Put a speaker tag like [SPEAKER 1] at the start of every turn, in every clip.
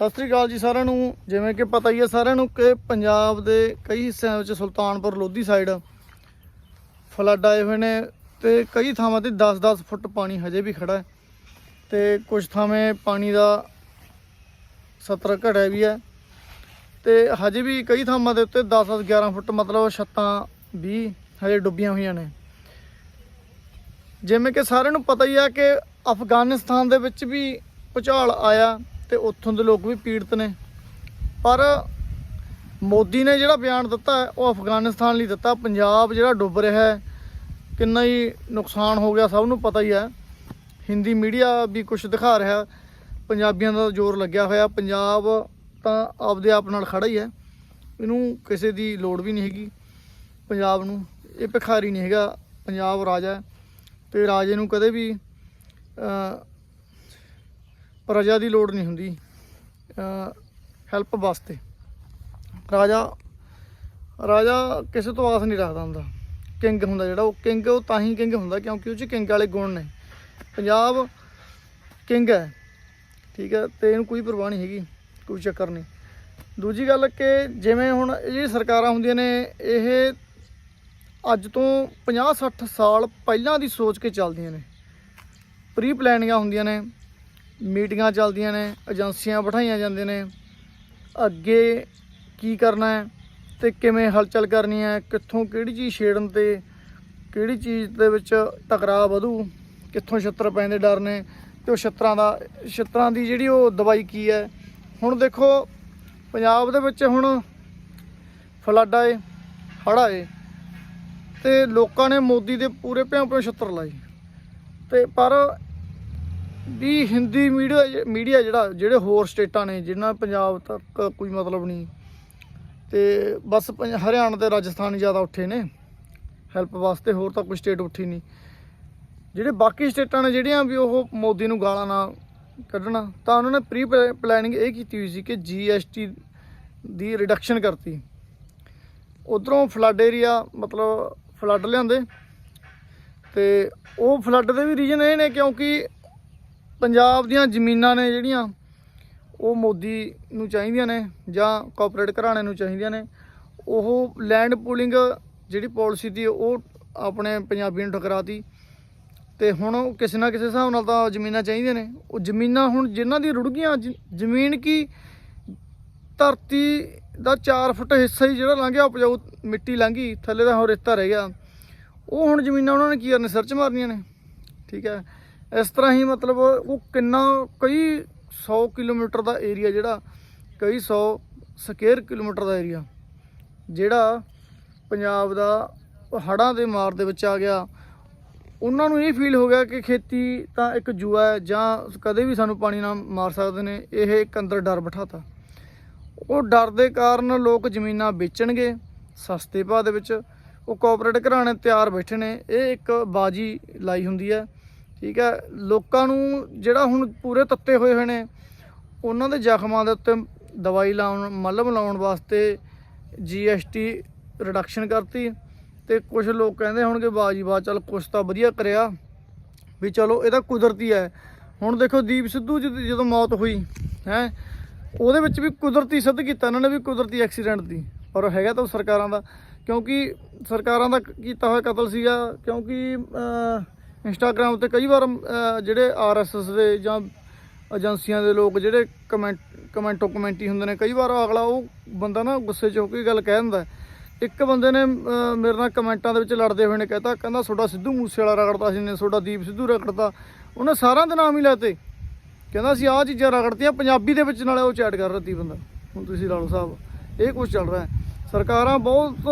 [SPEAKER 1] ਸਤਿ ਸ੍ਰੀ ਅਕਾਲ ਜੀ ਸਾਰਿਆਂ ਨੂੰ। ਜਿਵੇਂ ਕਿ ਪਤਾ ਹੀ ਹੈ ਸਾਰਿਆਂ ਨੂੰ ਕਿ ਪੰਜਾਬ ਦੇ ਕਈ ਹਿੱਸਿਆਂ ਵਿੱਚ ਸੁਲਤਾਨਪੁਰ ਲੋਧੀ ਸਾਈਡ ਫਲੱਡ ਆਏ ਹੋਏ ਨੇ ਤੇ ਕਈ ਥਾਵਾਂ ਤੇ 10-10 ਫੁੱਟ ਪਾਣੀ ਹਜੇ ਵੀ ਖੜਾ ਹੈ ਤੇ ਕੁਝ ਥਾਵੇਂ ਪਾਣੀ ਦਾ ਸਤਰ ਘੜਿਆ ਵੀ ਹੈ ਤੇ ਹਜੇ ਵੀ ਕਈ ਥਾਵਾਂ ਦੇ ਉੱਤੇ 10-10 11 ਫੁੱਟ ਮਤਲਬ ਛੱਤਾਂ ਵੀ ਹਜੇ ਡੁੱਬੀਆਂ ਹੋਈਆਂ ਨੇ। ਜਿਵੇਂ ਕਿ ਸਾਰਿਆਂ ਨੂੰ ਪਤਾ ਹੀ ਹੈ ਕਿ ਅਫਗਾਨਿਸਤਾਨ ਦੇ ਵਿੱਚ ਵੀ ਭੁਚਾਲ ਆਇਆ। ਤੇ ਉੱਥੋਂ ਦੇ ਲੋਕ ਵੀ ਪੀੜਤ ਨੇ। ਪਰ ਮੋਦੀ ਨੇ ਜਿਹੜਾ ਬਿਆਨ ਦਿੱਤਾ ਉਹ ਅਫਗਾਨਿਸਤਾਨ ਲਈ ਦਿੱਤਾ। ਪੰਜਾਬ ਜਿਹੜਾ ਡੁੱਬ ਰਿਹਾ ਹੈ, ਕਿੰਨਾ ਹੀ ਨੁਕਸਾਨ ਹੋ ਗਿਆ, ਸਭ ਨੂੰ ਪਤਾ ਹੀ ਹੈ। ਹਿੰਦੀ ਮੀਡੀਆ ਵੀ ਕੁਝ ਦਿਖਾ ਰਿਹਾ। ਪੰਜਾਬੀਆਂ ਦਾ ਜ਼ੋਰ ਲੱਗਿਆ ਹੋਇਆ। ਪੰਜਾਬ ਤਾਂ ਆਪਦੇ ਆਪ ਨਾਲ ਖੜਾ ਹੀ ਹੈ। ਇਹਨੂੰ ਕਿਸੇ ਦੀ ਲੋੜ ਵੀ ਨਹੀਂ ਹੈਗੀ ਪੰਜਾਬ ਨੂੰ। ਇਹ ਭਿਖਾਰੀ ਨਹੀਂ ਹੈਗਾ। ਪੰਜਾਬ ਰਾਜਾ ਹੈ। ਤੇ ਰਾਜੇ ਨੂੰ ਕਦੇ ਵੀ ਅ, ਪ੍ਰਜਾ ਦੀ ਲੋੜ ਨਹੀਂ ਹੁੰਦੀ ਹੈਲਪ ਵਾਸਤੇ। ਰਾਜਾ ਰਾਜਾ ਕਿਸੇ ਤੋਂ ਆਸ ਨਹੀਂ ਰੱਖਦਾ ਹੁੰਦਾ। ਕਿੰਗ ਹੁੰਦਾ ਜਿਹੜਾ ਉਹ ਕਿੰਗ ਉਹ ਤਾਂ ਹੀ ਕਿੰਗ ਹੁੰਦਾ ਕਿਉਂਕਿ ਉਹ 'ਚ ਕਿੰਗ ਵਾਲੇ ਗੁਣ ਨੇ। ਪੰਜਾਬ ਕਿੰਗ ਹੈ ਠੀਕ ਹੈ ਤੇ ਇਹਨੂੰ ਕੋਈ ਪਰਵਾਹ ਨਹੀਂ ਹੈਗੀ ਕੋਈ ਚੱਕਰ ਨਹੀਂ। ਦੂਜੀ ਗੱਲ ਕਿ ਜਿਵੇਂ ਹੁਣ ਇਹ ਜਿਹੜੀ ਸਰਕਾਰਾਂ ਹੁੰਦੀਆਂ ਨੇ ਇਹ ਅੱਜ ਤੋਂ 50 60 ਸਾਲ ਪਹਿਲਾਂ ਦੀ ਸੋਚ ਕੇ ਚੱਲਦੀਆਂ ਨੇ। ਪ੍ਰੀ ਪਲੈਨਿੰਗਾਂ ਹੁੰਦੀਆਂ ਨੇ। ਮੀਟਿੰਗਾਂ ਚੱਲਦੀਆਂ ਨੇ, ਏਜੰਸੀਆਂ ਬਿਠਾਈਆਂ ਜਾਂਦੀਆਂ ਨੇ। ਅੱਗੇ ਕੀ ਕਰਨਾ ਹੈ ਤੇ ਕਿਵੇਂ ਹਲਚਲ ਕਰਨੀ ਹੈ, ਕਿੱਥੋਂ ਕਿਹੜੀ ਚੀਜ਼ ਛੇੜਨ ਤੇ ਕਿਹੜੀ ਚੀਜ਼ ਦੇ ਵਿੱਚ ਟਕਰਾਅ ਵਧੂ, ਕਿੱਥੋਂ ਛੱਤਰ ਪੈਣ ਦੇ ਡਰ ਨੇ ਤੇ ਉਹ ਛੱਤਰਾਂ ਦਾ, ਛੱਤਰਾਂ ਦੀ ਜਿਹੜੀ ਉਹ ਦਵਾਈ ਕੀ ਹੈ। ਹੁਣ ਦੇਖੋ, ਪੰਜਾਬ ਦੇ ਵਿੱਚ ਹੁਣ ਫਲੱਡ ਆਏ, ਹੜ੍ਹ ਆਏ ਤੇ ਲੋਕਾਂ ਨੇ ਮੋਦੀ ਦੇ ਪੂਰੇ ਭਿਆਂ ਭਿਆਂ ਛੱਤਰ ਲਾਏ। ਤੇ ਪਰ ਵੀ ਹਿੰਦੀ ਮੀਡੀਆ ਮੀਡੀਆ ਜਿਹੜਾ, ਜਿਹੜੇ ਹੋਰ ਸਟੇਟਾਂ ਨੇ, ਜਿਨ੍ਹਾਂ ਪੰਜਾਬ ਤੱਕ ਕੋਈ ਮਤਲਬ ਨਹੀਂ। ਤੇ ਬਸ ਪੰਜ- ਹਰਿਆਣਾ ਤੇ ਰਾਜਸਥਾਨ ਜ਼ਿਆਦਾ ਉੱਠੇ ਨੇ। ਹੈਲਪ ਵਾਸਤੇ ਹੋਰ ਤਾਂ ਕੋਈ ਸਟੇਟ ਉੱਠੀ ਨਹੀਂ। ਜਿਹੜੇ ਬਾਕੀ ਸਟੇਟਾਂ ਨੇ, ਜਿਹੜੀਆਂ ਵੀ ਉਹ ਮੋਦੀ ਨੂੰ ਗਾਲਾਂ ਨਾ ਕੱਢਣਾ, ਤਾਂ ਉਹਨਾਂ ਨੇ ਪ੍ਰੀ ਪਲੈਨਿੰਗ ਇਹ ਕੀਤੀ ਹੋਈ ਸੀ ਕਿ ਜੀਐਸਟੀ ਦੀ ਰਿਡਕਸ਼ਨ ਕਰਤੀ। ਉਧਰੋਂ ਫਲੱਡ ਏਰੀਆ ਮਤਲਬ ਫਲੱਡ ਲਿਆਂਦੇ। ਤੇ ਉਹ ਫਲੱਡ ਦੇ ਵੀ ਰੀਜਨ ਇਹ ਨੇ ਕਿਉਂਕਿ ਪੰਜਾਬ ਦੀਆਂ ਜ਼ਮੀਨਾਂ ਨੇ ਜਿਹੜੀਆਂ, ਉਹ ਮੋਦੀ ਨੂੰ ਚਾਹੀਦੀਆਂ ਨੇ ਜਾਂ ਕਾਰਪੋਰੇਟ ਘਰਾਣੇ ਨੂੰ ਚਾਹੀਦੀਆਂ ਨੇ, ਉਹ ਲੈਂਡ ਪੂਲਿੰਗ ਜਿਹੜੀ ਪਾਲਿਸੀ ਦੀ ਉਹ ਆਪਣੇ ਪੰਜਾਬੀ ਨੂੰ ਠੁਕਰਾਤੀ। ਤੇ ਹੁਣ ਕਿਸੇ ਨਾ ਕਿਸੇ ਹਿਸਾਬ ਨਾਲ ਤਾਂ ਜ਼ਮੀਨਾਂ ਚਾਹੀਦੀਆਂ ਨੇ। ਉਹ ਜ਼ਮੀਨਾਂ ਹੁਣ ਜਿਨ੍ਹਾਂ ਦੀ ਰੁੜ ਗਈਆਂ, ਜ- ਜ਼ਮੀਨ ਕੀ ਧਰਤੀ ਦਾ 4 ਫੁੱਟ ਹਿੱਸਾ ਹੀ ਜਿਹੜਾ ਲੰਘਿਆ ਉਪਜਾਊ ਮਿੱਟੀ ਲੰਘੀ ਥੱਲੇ ਦਾ ਹੁਣ ਰੇਤਾ ਰਹਿ ਗਿਆ। ਉਹ ਹੁਣ ਜ਼ਮੀਨਾਂ ਉਹਨਾਂ ਨੇ ਕੀ ਕਰਨ ਸਰਚ ਮਾਰਨੀਆਂ ਨੇ। ਠੀਕ ਹੈ। ਇਸ ਤਰ੍ਹਾਂ ਹੀ ਮਤਲਬ ਉਹ ਕਿੰਨਾ, ਕਈ 100 ਕਿਲੋਮੀਟਰ ਦਾ ਏਰੀਆ ਜਿਹੜਾ, ਕਈ 100 ਸਕੁਅਰ ਕਿਲੋਮੀਟਰ ਦਾ ਏਰੀਆ ਜਿਹੜਾ ਪੰਜਾਬ ਦਾ ਹੜਾਂ ਦੇ ਮਾਰ ਦੇ ਵਿੱਚ ਆ ਗਿਆ। ਉਹਨਾਂ ਨੂੰ ਇਹ ਫੀਲ ਹੋ ਗਿਆ ਕਿ ਖੇਤੀ ਤਾਂ ਇੱਕ ਜੂਆ ਹੈ, ਜਾਂ ਕਦੇ ਵੀ ਸਾਨੂੰ ਪਾਣੀ ਨਾਲ ਮਾਰ ਸਕਦੇ ਨੇ, ਇਹ ਇੱਕ ਅੰਦਰ ਡਰ ਬਿਠਾਤਾ। ਉਹ ਡਰ ਦੇ ਕਾਰਨ ਲੋਕ ਜ਼ਮੀਨਾਂ ਵੇਚਣਗੇ ਸਸਤੇ ਭਾਅ ਦੇ ਵਿੱਚ, ਉਹ ਕਾਰਪੋਰੇਟ ਘਰਾਣੇ ਤਿਆਰ ਬੈਠੇ ਨੇ, ਇਹ ਇੱਕ ਬਾਜੀ ਲਾਈ ਹੁੰਦੀ ਹੈ। ਠੀਕ ਹੈ, ਲੋਕਾਂ ਨੂੰ ਜਿਹੜਾ ਹੁਣ ਪੂਰੇ ਤੱਤੇ ਹੋਏ ਹੋਏ ਨੇ, ਉਹਨਾਂ ਦੇ ਜ਼ਖਮਾਂ ਦੇ ਉੱਤੇ ਦਵਾਈ ਲਾਉਣ, ਮਲਮ ਲਾਉਣ ਵਾਸਤੇ ਜੀਐਸਟੀ ਰਿਡਕਸ਼ਨ ਕਰਤੀ ਤੇ ਕੁਝ ਲੋਕ ਕਹਿੰਦੇ ਹੋਣਗੇ ਬਾਜੀ ਬਾ ਚੱਲ ਕੁਛ ਤਾਂ ਵਧੀਆ ਕਰਿਆ ਵੀ ਚਲੋ ਇਹ ਤਾਂ ਕੁਦਰਤੀ ਹੈ। ਹੁਣ ਦੇਖੋ ਦੀਪ ਸਿੱਧੂ ਜਦ- ਜਦੋਂ ਮੌਤ ਹੋਈ, ਹੈ, ਉਹਦੇ ਵਿੱਚ ਵੀ ਕੁਦਰਤੀ ਸਿੱਧ ਕੀਤਾ, ਇਹਨਾਂ ਨੇ ਵੀ ਕੁਦਰਤੀ ਐਕਸੀਡੈਂਟ ਦੀ, ਪਰ ਉਹ ਹੈਗਾ ਤਾਂ ਉਹ ਸਰਕਾਰਾਂ ਦਾ, ਕਿਉਂਕਿ ਸਰਕਾਰਾਂ ਦਾ ਕੀਤਾ ਹੋਇਆ ਕਤਲ ਸੀਗਾ, ਕਿਉਂਕਿ ਇੰਸਟਾਗ੍ਰam ਤੇ ਕਈ ਵਾਰ ਅਹ, ਜਿਹੜੇ ਆਰਐਸਐਸ ਦੇ ਜਾਂ ਏਜੰਸੀਆਂ ਦੇ ਲੋਕ ਜਿਹੜੇ ਕਮੈਂਟ ਕਮੈਂਟੋ ਕਮੈਂਟੀ ਹੁੰਦੇ ਨੇ ਕਈ ਵਾਰ ਅਗਲਾ ਉਹ ਬੰਦਾ ਨਾ ਗੁੱਸੇ 'ਚ ਹੋ ਕੇ ਗੱਲ ਕਹਿ ਦਿੰਦਾ ਇੱਕ ਬੰਦੇ ਨੇ ਮੇਰੇ ਨਾਲ ਕਮੈਂਟਾਂ ਦੇ ਵਿੱਚ ਲੜਦੇ ਹੋਏ ਨੇ ਕਹਿਤਾ ਕਹਿੰਦਾ ਤੁਹਾਡਾ ਸਿੱਧੂ ਮੂਸੇ ਵਾਲਾ ਰਗੜਦਾ ਸੀ ਨੇ ਤੁਹਾਡਾ ਦੀਪ ਸਿੱਧੂ ਰਗੜਦਾ। ਉਹਨੇ ਸਾਰਿਆਂ ਦੇ ਨਾਮ ਹੀ ਲਾਤੇ ਕਹਿੰਦਾ ਸੀ ਆਹ ਚੀਜ਼ਾਂ ਰਗੜਤੀਆਂ ਪੰਜਾਬੀ ਦੇ ਵਿੱਚ ਨਾਲੇ ਉਹ ਚੈਟ ਕਰ ਰਹੀ ਬੰਦਾ। ਹੁਣ ਤੁਸੀਂ ਲਾ ਲਓ ਸਾਹਿਬ ਇਹ ਕੁਝ ਚੱਲ ਰਿਹਾ ਸਰਕਾਰਾਂ ਬਹੁਤ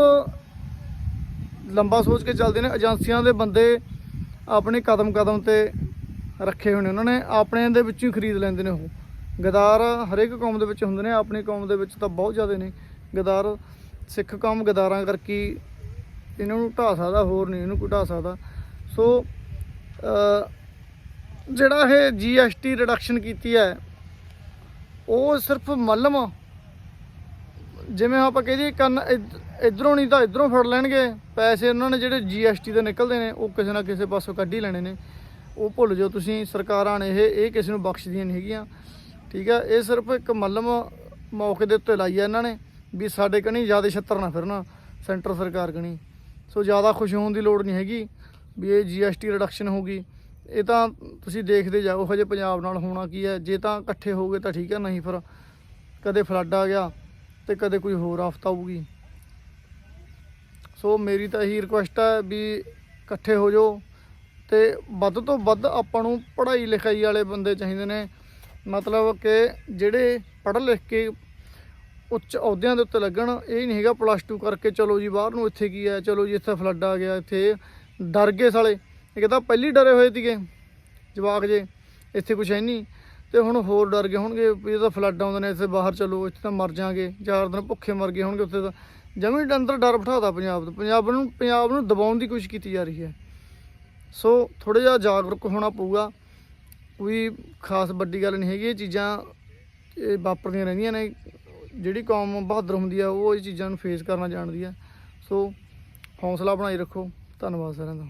[SPEAKER 1] ਲੰਬਾ ਸੋਚ ਕੇ ਚੱਲਦੇ ਨੇ ਏਜੰਸੀਆਂ ਦੇ ਬੰਦੇ ਆਪਣੇ ਕਦਮ ਕਦਮ ਤੇ ਰੱਖੇ ਹੋਏ ਨੇ ਉਹਨਾਂ ਨੇ ਆਪਣੇ ਦੇ ਵਿੱਚੋਂ ਹੀ ਖਰੀਦ ਲੈਂਦੇ ਨੇ ਉਹ। ਗਦਾਰ ਹਰੇਕ ਕੌਮ ਦੇ ਵਿੱਚ ਹੁੰਦੇ ਨੇ, ਆਪਣੀ ਕੌਮ ਦੇ ਵਿੱਚ ਤਾਂ ਬਹੁਤ ਜ਼ਿਆਦਾ ਨੇ। ਗਦਾਰ ਸਿੱਖ ਕੌਮ ਗਦਾਰਾਂ ਕਰਕੇ ਇਹਨਾਂ ਨੂੰ ਢਾ ਸਕਦਾ, ਹੋਰ ਨਹੀਂ ਇਹਨੂੰ ਕੋਈ ਢਾ ਸਕਦਾ। ਸੋ ਜਿਹੜਾ ਇਹ ਜੀਐਸਟੀ ਰਿਡਕਸ਼ਨ ਕੀਤੀ ਹੈ, ਉਹ ਸਿਰਫ ਮੱਲਮ ਜਿਵੇਂ ਆਪਾਂ ਕਹਦੇ ਕੰਨ ਇਧ- ਇੱਧਰੋਂ ਨਹੀਂ ਤਾਂ ਇੱਧਰੋਂ ਫੜ ਲੈਣਗੇ। ਪੈਸੇ ਉਹਨਾਂ ਨੇ ਜਿਹੜੇ ਜੀਐਸਟੀ ਦੇ ਨਿਕਲਦੇ ਨੇ, ਉਹ ਕਿਸੇ ਨਾ ਕਿਸੇ ਪਾਸੋਂ ਕੱਢ ਹੀ ਲੈਣੇ ਨੇ। ਉਹ ਭੁੱਲ ਜਾਓ ਤੁਸੀਂ, ਸਰਕਾਰਾਂ ਨੇ ਇਹ ਇਹ ਕਿਸੇ ਨੂੰ ਬਖਸ਼ਦੀਆਂ ਨਹੀਂ ਹੈਗੀਆਂ। ਠੀਕ ਹੈ ਇਹ ਸਿਰਫ ਇੱਕ ਮੱਲਮ ਮੌਕੇ ਦੇ ਉੱਤੇ ਲਾਈ ਹੈ ਇਹਨਾਂ ਨੇ ਵੀ ਸਾਡੇ ਕਣੀ ਜ਼ਿਆਦਾ ਛੱਤਰ ਨਾ ਫਿਰਨਾ, ਸੈਂਟਰ ਸਰਕਾਰ ਕਣੀ ਸੋ ਜ਼ਿਆਦਾ ਖੁਸ਼ ਹੋਣ ਦੀ ਲੋੜ ਨਹੀਂ ਹੈਗੀ ਵੀ ਇਹ ਜੀਐਸਟੀ ਰਿਡਕਸ਼ਨ ਹੋਊਗੀ। ਇਹ ਤਾਂ ਤੁਸੀਂ ਦੇਖਦੇ ਜਾਓ ਹਜੇ ਪੰਜਾਬ ਨਾਲ ਹੋਣਾ ਕੀ ਹੈ। ਜੇ ਤਾਂ ਇਕੱਠੇ ਹੋਗੇ ਤਾਂ ਠੀਕ ਹੈ ਨਹੀਂ ਫਿਰ ਕਦੇ ਫਲੱਡ ਆ ਗਿਆ ਤੇ ਕਦੇ ਕੋਈ ਹੋਰ ਆਫਤ ਆਊਗੀ। ਸੋ ਮੇਰੀ ਤਾਂ ਇਹੀ ਰਿਕੁਐਸਟ ਹੈ ਵੀ ਇਕੱਠੇ ਹੋ ਜਾਓ ਤੇ ਵੱਧ ਤੋਂ ਵੱਧ ਆਪਾਂ ਨੂੰ ਪੜ੍ਹਾਈ ਲਿਖਾਈ ਵਾਲੇ ਬੰਦੇ ਚਾਹੀਦੇ ਨੇ। ਮਤਲਬ ਕਿ ਜਿਹੜੇ ਪੜ੍ਹ ਲਿਖ ਕੇ ਉੱਚ ਅਹੁਦਿਆਂ ਦੇ ਉੱਤੇ ਲੱਗਣ, ਇਹ ਨਹੀਂ ਹੈਗਾ ਪਲੱਸ 2 ਕਰਕੇ ਚਲੋ ਜੀ ਬਾਹਰ ਨੂੰ ਇੱਥੇ ਕੀ ਹੈ, ਚਲੋ ਜੀ ਇੱਥੇ ਫਲੱਡ ਆ ਗਿਆ, ਇੱਥੇ ਡਰ ਗਏ ਸਾਲੇ। ਇੱਕ ਤਾਂ ਪਹਿਲੀ ਡਰੇ ਹੋਏ ਸੀਗੇ, ਜਵਾਕ ਜੇ, ਇੱਥੇ ਕੁਛ ਹੈ ਨਹੀਂ। ਤੇ ਹੁਣ ਹੋਰ ਡਰ ਗਏ ਹੋਣਗੇ ਵੀ ਇਹ ਤਾਂ ਫਲੱਡ ਆਉਂਦੇ ਨੇ, ਇੱਥੇ ਬਾਹਰ ਚਲੋ, ਇੱਥੇ ਤਾਂ ਮਰ ਜਾਾਂਗੇ, ਚਾਰ ਦਿਨ ਭੁੱਖੇ ਮਰ ਗਏ ਹੋਣਗੇ ਉੱਥੇ ਤਾਂ। ਜਮੀਨ ਦੇ ਅੰਦਰ ਡਰ ਬਿਠਾਤਾ ਪੰਜਾਬ ਦਾ ਪੰਜਾਬ ਨੂੰ ਪੰਜਾਬ ਨੂੰ ਦਬਾਉਣ ਦੀ ਕੋਸ਼ਿਸ਼ ਕੀਤੀ ਜਾ ਰਹੀ ਹੈ। ਸੋ ਥੋੜਾ ਜਿਹਾ ਜਾਗਰੂਕ ਹੋਣਾ ਪਊਗਾ। ਕੋਈ ਖਾਸ ਵੱਡੀ ਗੱਲ ਨਹੀਂ ਹੈਗੀ, ਇਹ ਚੀਜ਼ਾਂ ਇਹ ਵਾਪਰਦੀਆਂ ਰਹਿੰਦੀਆਂ ਨੇ। ਜਿਹੜੀ ਕੌਮ ਬਹਾਦਰ ਹੁੰਦੀ ਆ, ਉਹ ਇਹ ਚੀਜ਼ਾਂ ਨੂੰ ਫੇਸ ਕਰਨਾ ਜਾਣਦੀ ਆ। ਸੋ ਹੌਸਲਾ ਬਣਾਈ ਰੱਖੋ। ਧੰਨਵਾਦ ਸਾਰਿਆਂ ਦਾ।